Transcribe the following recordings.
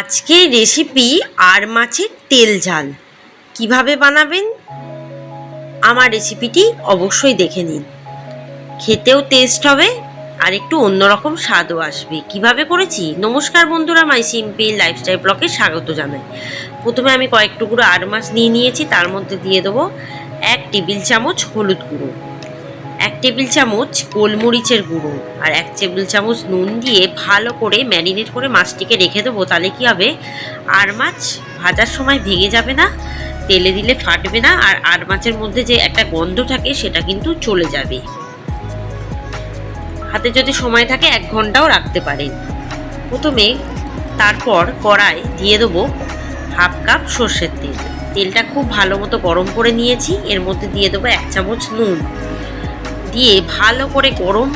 আজকের রেসিপি আর মাছের তেল ঝাল। কীভাবে বানাবেন? আমার রেসিপিটি অবশ্যই দেখে নিন। খেতেও টেস্ট হবে আর একটু অন্যরকম স্বাদও আসবে। কীভাবে করেছি? নমস্কার বন্ধুরা মাই সিম্পল লাইফস্টাইল ব্লকে স্বাগত জানাই। প্রথমে আমি কয়েক টুকরো আর মাছ নিয়ে নিয়েছি, তার মধ্যে দিয়ে দেবো এক টেবিল চামচ হলুদ গুঁড়ো। এক টেবিল চামচ গোলমরিচের গুঁড়ো আর এক টেবিল চামচ নুন দিয়ে ভালো করে ম্যারিনেট করে মাছটিকে রেখে দেবো। তাহলে কি হবে? আর মাছ ভাজার সময় ভেঙে যাবে না, তেলে দিলে ফাটবে না আর আর মাছের মধ্যে যে একটা গন্ধ থাকে সেটা কিন্তু চলে যাবে। হাতে যদি সময় থাকে এক ঘন্টাও রাখতে পারেন। প্রথমে তারপর কড়াই দিয়ে দেবো হাফ কাপ সর্ষের তেল। তেলটা খুব ভালো মতো গরম করে নিয়েছি। এর মধ্যে দিয়ে দেবো এক চামচ নুন। দিয়ে ভালো করে গরম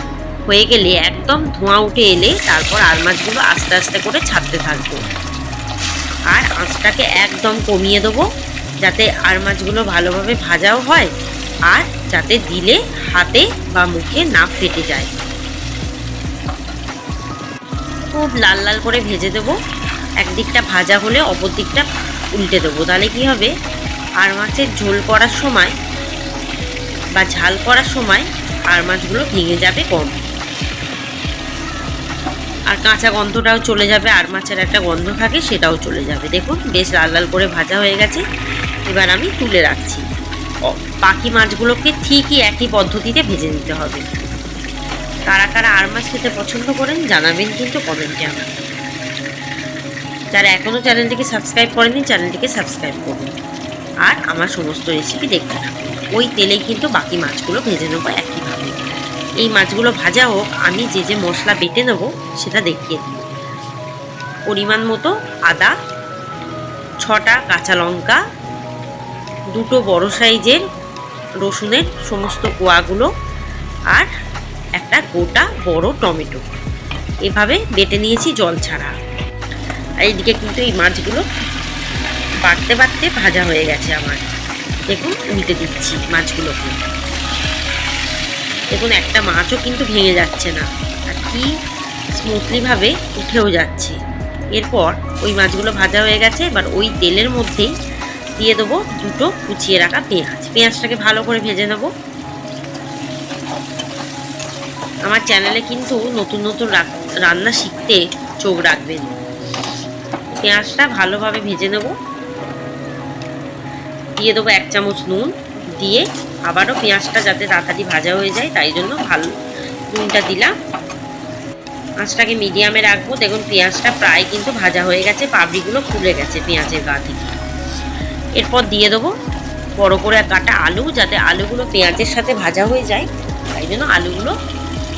হয়ে গেলে একদম ধোঁয়া উঠে এলে তারপর আর মাছগুলো আস্তে আস্তে করে ছাড়তে থাকব। আর আঁচটাকে একদম কমিয়ে দেবো যাতে আর মাছগুলো ভালোভাবে ভাজাও হয় আর যাতে দিলে হাতে বা মুখে না ফেটে যায়। খুব লাল লাল করে ভেজে দেবো। একদিকটা ভাজা হলে অপর দিকটা উল্টে দেবো। তাহলে কি হবে? আর মাছের ঝোল করার সময় বা ঝাল করার সময় আর মাছগুলো ভেঙে যাবে কম আর কাঁচা গন্ধটাও চলে যাবে, আর মাছের একটা গন্ধ থাকে সেটাও চলে যাবে। দেখুন, বেশ লাল লাল করে ভাজা হয়ে গেছে। এবার আমি তুলে রাখছি। বাকি মাছগুলোকে ঠিকই একই পদ্ধতিতে ভেজে নিতে হবে। কারা কারা আর মাছ খেতে পছন্দ করেন, জানাবেন কিন্তু কমেন্টে আমাকে। যারা এখনও চ্যানেলটিকে সাবস্ক্রাইব করেনি চ্যানেলটিকে সাবস্ক্রাইব করুন। আর আমার সমস্ত রেসিপি দেখতে থাকুন। ওই তেলেই কিন্তু বাকি মাছগুলো ভেজে নেব একইভাবে এই মাছগুলো ভাজা হোক, আমি যে যে মশলা বেটে নেব সেটা দেখিয়ে দিই। পরিমাণ মতো আদা, ছটা কাঁচা লঙ্কা, দুটো বড় সাইজের রসুনের সমস্ত কোয়াগুলো আর একটা গোটা বড় টমেটো। এভাবে বেটে নিয়েছি জল ছাড়া। আর এইদিকে কিন্তু এই মাছগুলো বাড়তে বাড়তে ভাজা হয়ে গেছে আমার। দেখুন, উল্টে দিচ্ছি মাছগুলোকে। দেখুন, একটা মাছও কিন্তু ভেঙে যাচ্ছে না। আর কি স্মুথলিভাবে উঠেও যাচ্ছে। এরপর ওই মাছগুলো ভাজা হয়ে গেছে, এবার ওই তেলের মধ্যেই দিয়ে দেবো দুটো কুচিয়ে রাখা পেঁয়াজ। পেঁয়াজটাকে ভালো করে ভেজে নেব। আমার চ্যানেলে কিন্তু নতুন নতুন রান্না শিখতে চোখ রাখবেন। পেঁয়াজটা ভালোভাবে ভেজে নেব। দিয়ে দেবো এক চামচ নুন। দিয়ে আবারও পেঁয়াজটা যাতে তাড়াতাড়ি ভাজা হয়ে যায়, তাই জন্য ভালো নুনটা দিলাম। আঁচটাকে মিডিয়ামে রাখব। দেখুন, পেঁয়াজটা প্রায় কিন্তু ভাজা হয়ে গেছে, পাবড়িগুলো ফুলে গেছে পেঁয়াজের গা থেকে। এরপর দিয়ে দেবো বড় করে কাটা আলু, যাতে আলুগুলো পেঁয়াজের সাথে ভাজা হয়ে যায়। তাই জন্য আলুগুলো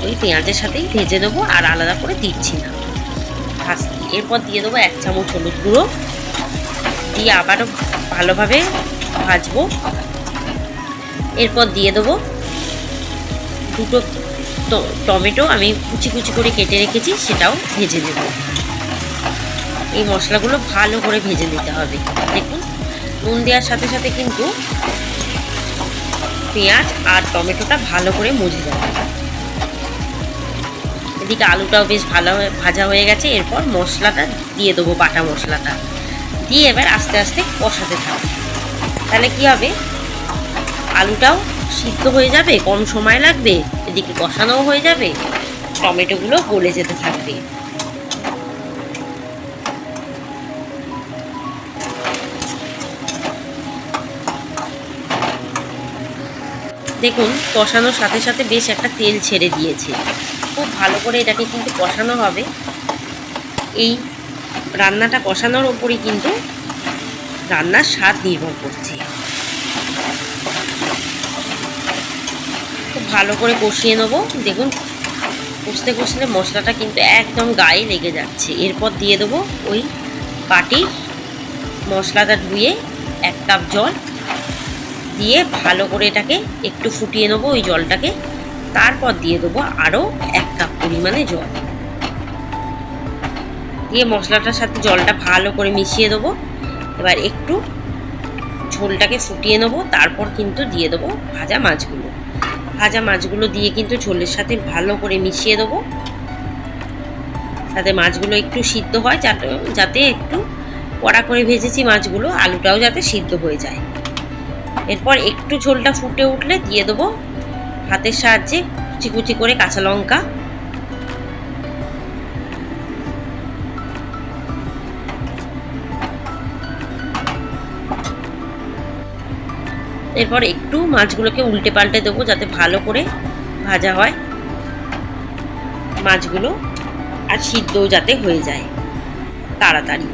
ওই পেঁয়াজের সাথেই ভেজে দেবো, আর আলাদা করে দিচ্ছি না। ভাজতে এরপর দিয়ে দেবো এক চামচ হলুদ গুঁড়ো। দিয়ে আবারও ভালোভাবে ভাজবো। এরপর দিয়ে দেবো দুটো টমেটো আমি কুচি কুচি করে কেটে রেখেছি, সেটাও ভেজে নেব। এই মশলাগুলো ভালো করে ভেজে নিতে হবে। দেখুন, নুন দেওয়ার সাথে সাথে কিন্তু পেঁয়াজ আর টমেটোটা ভালো করে মজে যাবে। এদিকে আলুটাও বেশ ভালো ভাজা হয়ে গেছে, এরপর মশলাটা দিয়ে দেবো, বাটা মশলাটা। দিয়ে এবার আস্তে আস্তে কষাতে থাকব। তাহলে কি হবে? আলুটাও সিদ্ধ হয়ে যাবে, কম সময় লাগবে, এদিকে কষানোও হয়ে যাবে, টমেটোগুলো গলে যেতে থাকবে। দেখুন, কষানোর সাথে সাথে বেশ একটা তেল ছেড়ে দিয়েছে। খুব ভালো করে এটাকে কিন্তু কষানো হবে। এই রান্নাটা কষানোর ওপরই কিন্তু রান্নার স্বাদ নির্ভর করছে খুব ভালো করে কষিয়ে নেব। দেখুন, কষতে কষতে মশলাটা কিন্তু একদম গায়ে লেগে যাচ্ছে। এরপর দিয়ে দেবো ওই বাটির মশলাটা ধুয়ে এক কাপ জল দিয়ে ভালো করে এটাকে একটু ফুটিয়ে নেব ওই জলটাকে। তারপর দিয়ে দেবো আরও এক কাপ পরিমাণে জল। দিয়ে মশলাটার সাথে জলটা ভালো করে মিশিয়ে দেবো। এবার একটু ঝোলটাকে ফুটিয়ে নেব। তারপর কিন্তু দিয়ে দেবো ভাজা মাছগুলো। ভাজা মাছগুলো দিয়ে কিন্তু ঝোলের সাথে ভালো করে মিশিয়ে দেবো। তাতে মাছগুলো একটু সিদ্ধ হয়, যাতে যাতে একটু কড়া করে ভেজেছি মাছগুলো, আলুটাও যাতে সিদ্ধ হয়ে যায়। এরপর একটু ঝোলটা ফুটে উঠলে দিয়ে দেবো হাতের সাহায্যে কুচি কুচি করে কাঁচা লঙ্কা। এরপর একটু মাছগুলোকে উল্টে পাল্টে দেবো যাতে ভালো করে ভাজা হয়। মাছগুলো আর সিদ্ধও যাতে হয়ে যায় তাড়াতাড়ি।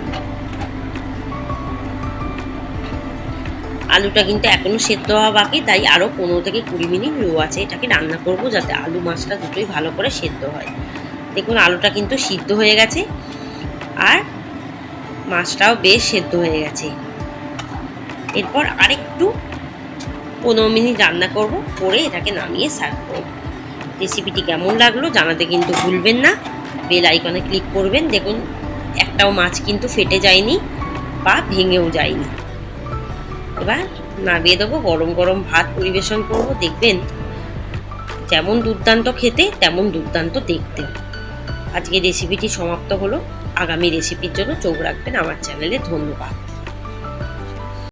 আলুটা কিন্তু এখনও সেদ্ধ হওয়া বাকি, তাই আরও পনেরো থেকে কুড়ি মিনিট লো আছে এটাকে রান্না করব যাতে আলু মাছটা দুটোই ভালো করে সেদ্ধ হয়। দেখুন আলুটা কিন্তু সিদ্ধ হয়ে গেছে আর মাছটাও বেশ সেদ্ধ হয়ে গেছে। এরপর আরেকটু পনেরো মিনিট রান্না করব, করে এটাকে নামিয়ে সার্ভ করব। রেসিপিটি কেমন লাগল জানাতে কিন্তু ভুলবেন না। বেল আইকনে ক্লিক করবেন, দেখুন একটাও মাছ কিন্তু ফেটে যায়নি বা ভেঙেও যায়নি। এবার নামিয়ে দেবো, গরম গরম ভাত পরিবেশন করব, দেখবেন যেমন দুর্দান্ত খেতে, তেমন দুর্দান্ত দেখতে। আজকে রেসিপিটি সমাপ্ত হলো। আগামী রেসিপির জন্য চোখ রাখবেন। আমার চ্যানেলে ধন্যবাদ।